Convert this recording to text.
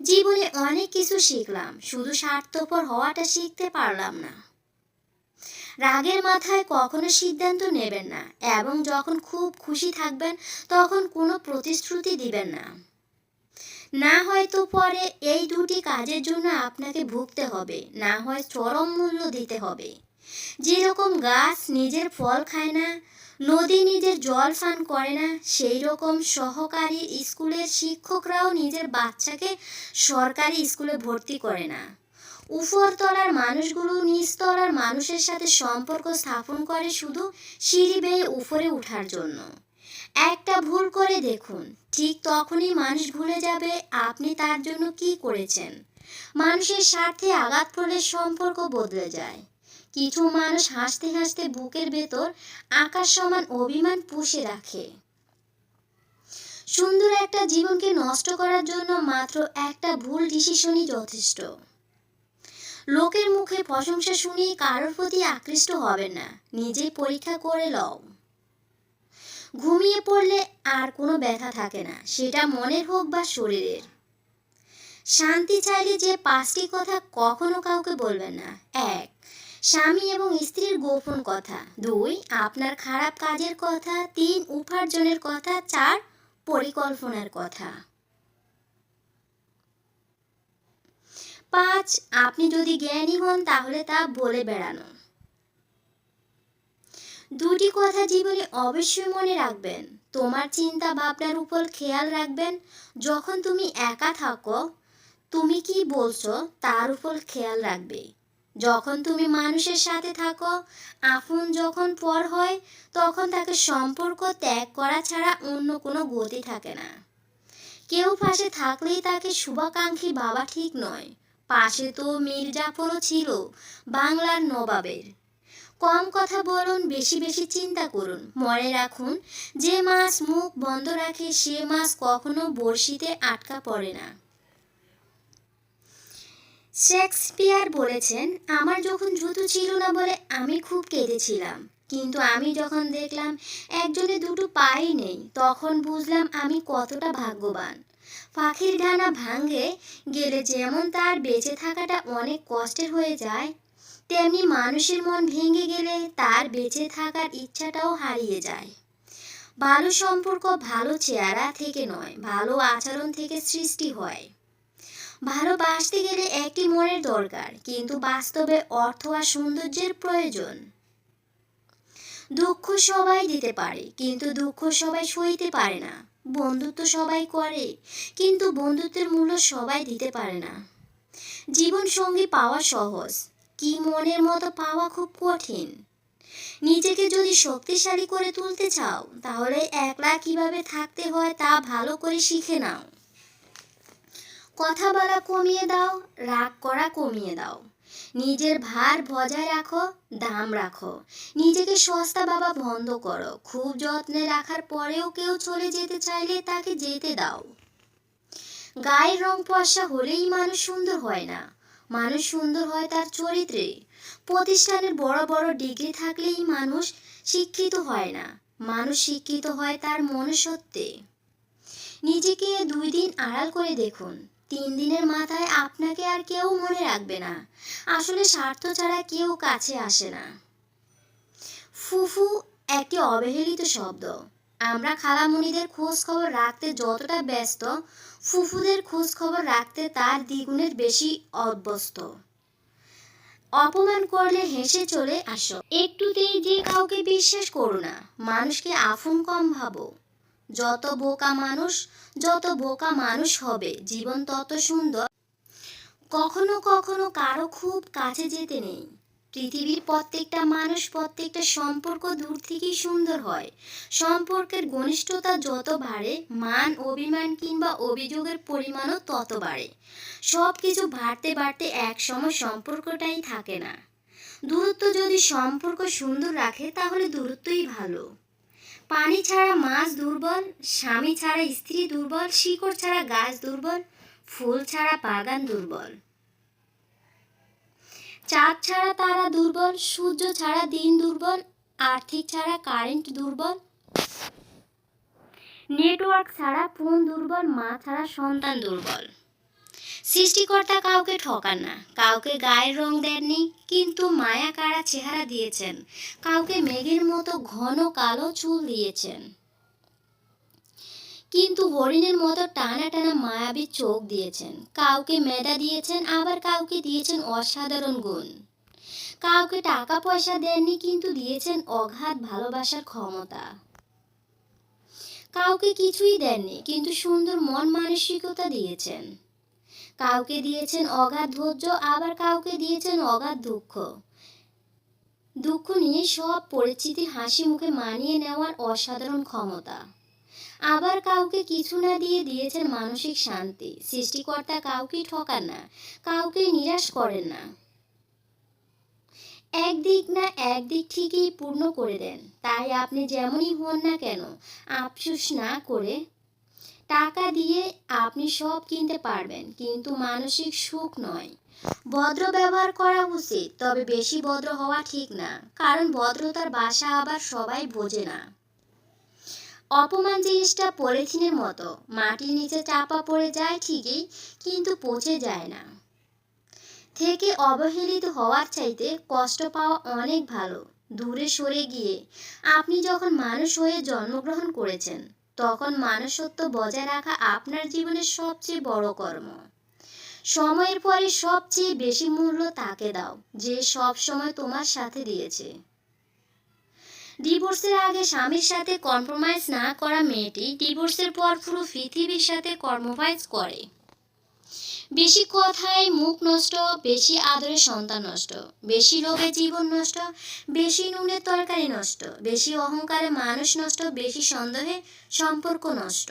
জীবনে অনেক কিছু শিখলাম, শুধু স্বার্থপর হওয়াটা শিখতে পারলাম না। রাগের মাথায় কখনো সিদ্ধান্ত নেবেন না এবং যখন খুব খুশি থাকবেন, তখন কোনো প্রতিশ্রুতি দিবেন না। না হয়তো পরে এই দুটি কাজের জন্য আপনাকে ভুগতে হবে, না হয় চরম মূল্য দিতে হবে। যেরকম গাছ নিজের ফল খায় না নদী নিজের জল পান করে না সেই রকম সহকারী স্কুলের শিক্ষকরাও নিজের বাচ্চাকে সরকারি স্কুলে ভর্তি করে না। উপরতলার মানুষগুলো নিচতলার মানুষের সাথে সম্পর্ক স্থাপন করে শুধু সিঁড়ি বেয়ে উপরে ওঠার জন্য। একটা ভুল করে দেখুন, ঠিক তখনই মানুষ ভুলে যাবে আপনি তার জন্য কি করেছেন। মানুষের স্বার্থে আঘাত করলে সম্পর্ক বদলে যায়। কিছু মানুষ হাসতে হাসতে বুকের ভেতর আকাশ সমান অভিমান পুষে রাখে। সুন্দর একটা জীবনকে নষ্ট করার জন্য মাত্র একটা ভুল ডিসিশনই যথেষ্ট। লোকের মুখে প্রশংসা শুনে কারোর প্রতি আকৃষ্ট হবে না, নিজেই পরীক্ষা করে লও। ঘুমিয়ে পড়লে আর কোনো ব্যথা থাকে না, সেটা মনের হোক বা শরীরের। শান্তি চাইলে যে পাঁচটি কথা কখনো কাউকে বলবেন না, এক স্বামী এবং স্ত্রীর গোপন কথা। দুই, আপনার খারাপ কাজের কথা। তিন, উপার্জনের কথা। চার, পরিকল্পনার কথা। পাঁচ, আপনি যদি জ্ঞানী হন, তাহলে তা বলে বেড়ানো। দুটি কথা জীবনে অবশ্যই মনে রাখবেন। তোমার চিন্তা ভাবনার উপর খেয়াল রাখবেন। যখন তুমি একা থাকো, তুমি কি বলছো, তার উপর খেয়াল রাখবে। যখন তুমি মানুষের সাথে থাকো আপন যখন পর হয়, তখন তাকে সম্পর্ক ত্যাগ করা ছাড়া অন্য কোনো গতি থাকে না। কেউ পাশে থাকলেই তাকে শুভাকাঙ্ক্ষী বাবা ঠিক নয়। পাশে তো মির্জাফরও ছিল, বাংলার নবাবের। কম কথা বলুন, বেশি বেশি চিন্তা করুন। মনে রাখুন, যে মাছ মুখ বন্ধ রাখে, সে মাছ কখনো বড়শিতে আটকা পড়ে না। শেক্সপিয়ার বলেছেন, আমার যখন জুতো ছিল না বলে আমি খুব কেঁদেছিলাম। কিন্তু আমি যখন দেখলাম একজনে দুটো পাই নেই, তখন বুঝলাম আমি কতটা ভাগ্যবান। পাখির ডানা ভাঙে গেলে যেমন তার বেঁচে থাকাটা অনেক কষ্টের হয়ে যায়, তেমনি মানুষের মন ভেঙে গেলে তার বেঁচে থাকার ইচ্ছাটাও হারিয়ে যায়। ভালো সম্পর্ক ভালো চেহারা থেকে নয়, ভালো আচরণ থেকে সৃষ্টি হয়। ভালোবাসতে গেলে একটি মনের দরকার, কিন্তু বাস্তবে অর্থ আর সৌন্দর্যের প্রয়োজন। দুঃখ সবাই দিতে পারে, কিন্তু দুঃখ সবাই সইতে পারে না। বন্ধুত্ব সবাই করে, কিন্তু বন্ধুত্বের মূল্য সবাই দিতে পারে না। জীবন সঙ্গী পাওয়া সহজ, কি মনের মতো পাওয়া খুব কঠিন। নিজেকে যদি শক্তিশালী করে তুলতে চাও, তাহলে একলা কীভাবে থাকতে হয় তা ভালো করে শিখে নাও। কথা বলা কমিয়ে দাও, রাগ করা কমিয়ে দাও। নিজের ভার বজায় রাখো, দাম রাখো। নিজেকে সস্তা বাবা বন্ধ করো। খুব যত্নে রাখার পরেও কেউ চলে যেতে চাইলে তাকে যেতে দাও। গায়ের রং পয়সা হলেই মানুষ সুন্দর হয় না। মানুষ সুন্দর হয় তার চরিত্রে। প্রতিষ্ঠানের বড় বড় ডিগ্রি থাকলেই মানুষ শিক্ষিত হয় না। মানুষ শিক্ষিত হয় তার মনুষ্যত্বে। নিজেকে দুই দিন আড়াল করে দেখুন। তিন দিনের মাথায় আপনাকে আর কেউ মনে রাখবে না। আসলে স্বার্থ ছাড়া কেউ কাছে আসে না। ফুফু, একটি অবহেলিত শব্দ। আমরা খালামণিদের খোঁজ খবর রাখতে যতটা ব্যস্ত, ফুফুদের খোঁজ খবর রাখতে তার দ্বিগুণের বেশি অভ্যস্ত। অপমান করলে হেসে চলে আসো। একটুতেই যে কাউকে বিশ্বাস করো না, মানুষকে আফুন কম ভাবো। যত বোকা মানুষ, যত বোকা মানুষ হবে, জীবন তত সুন্দর। কখনো কখনো কারও খুব কাছে যেতে নেই। পৃথিবীর প্রত্যেকটা মানুষ, প্রত্যেকটা সম্পর্ক দূর থেকেই সুন্দর হয়। সম্পর্কের ঘনিষ্ঠতা যত বাড়ে, মান, অভিমান কিংবা অভিযোগের পরিমাণও তত বাড়ে। সব কিছু বাড়তে বাড়তে একসময় সম্পর্কটাই থাকে না। দূরত্ব যদি সম্পর্ক সুন্দর রাখে, তাহলে দূরত্বই ভালো। পানি ছাড়া মাছ দুর্বল, স্বামী ছাড়া স্ত্রী দুর্বল, শিকড় ছাড়া গাছ দুর্বল, ফুল ছাড়া বাগান দুর্বল। চাঁদ ছাড়া তারা দুর্বল, সূর্য ছাড়া দিন দুর্বল, আর্থিক ছাড়া কারেন্ট দুর্বল, নেটওয়ার্ক ছাড়া ফোন দুর্বল, মা ছাড়া সন্তান দুর্বল। সৃষ্টিকর্তা কাউকে ঠকান না, কাউকে গায়ের রং দেননি, কিন্তু মায়া কারা চেহারা দিয়েছেন, কাউকে মেঘের মতো ঘন কালো চুল দিয়েছেন। কিন্তু হরিণের মতো টানা টানা মায়াবী চোখ দিয়েছেন, কাউকে মেধা দিয়েছেন, আবার কাউকে দিয়েছেন অসাধারণ গুণ। কাউকে টাকা পয়সা দেননি, কিন্তু দিয়েছেন অগাধ ভালোবাসার ক্ষমতা। কাউকে কিছুই দেননি, কিন্তু সুন্দর মন মানসিকতা দিয়েছেন। কাউকে দিয়েছেন অগাধ ধৈর্য, আবার কাউকে দিয়েছেন অগাধ দুঃখ। দুঃখ নিয়ে সব পরিচিতি হাসি মুখে মানিয়ে নেওয়ার অসাধারণ ক্ষমতা। আবার কাউকে কিছু না দিয়ে দিয়েছেন মানসিক শান্তি। সৃষ্টিকর্তা কাউকেই ঠকান না, কাউকে নিরাশ করেন না। একদিক না একদিক ঠিকই পূর্ণ করে দেন। তাই আপনি যেমনই হন না কেন, আফসোস না করে টাকা দিয়ে আপনি সব কিনতে পারবেন, কিন্তু মানসিক সুখ নয়। ভদ্র ব্যবহার করা উচিত, তবে বেশি ভদ্র হওয়া ঠিক না, কারণ ভদ্রতার বাসা আবার সবাই বোঝে না। অপমান জিনিসটা পলিথিনের মতো, মাটির নিচে চাপা পড়ে যায় ঠিকই, কিন্তু পচে যায় না। থেকে অবহেলিত হওয়ার চাইতে কষ্ট পাওয়া অনেক ভালো, দূরে সরে গিয়ে। আপনি যখন মানুষ হয়ে জন্মগ্রহণ করেছেন তখন মানুষত্ব বজায় রাখা আপনার জীবনের সবচেয়ে বড় কর্ম। সময়ের পরে সবচেয়ে বেশি মূল্য তাকে দাও, যে সব সময় তোমার সাথে দিয়েছে। ডিভোর্সের আগে স্বামীর সাথে কম্প্রোমাইজ না করা মেয়েটি ডিভোর্সের পর পুরো পৃথিবীর সাথে কম্প্রোমাইজ করে। বেশি কথায় মুখ নষ্ট, বেশি আদরে সন্তান নষ্ট, বেশি লোভে জীবন নষ্ট, বেশি নুনের তরকারি নষ্ট, বেশি অহংকারে মানুষ নষ্ট, বেশি সন্দেহে সম্পর্ক নষ্ট।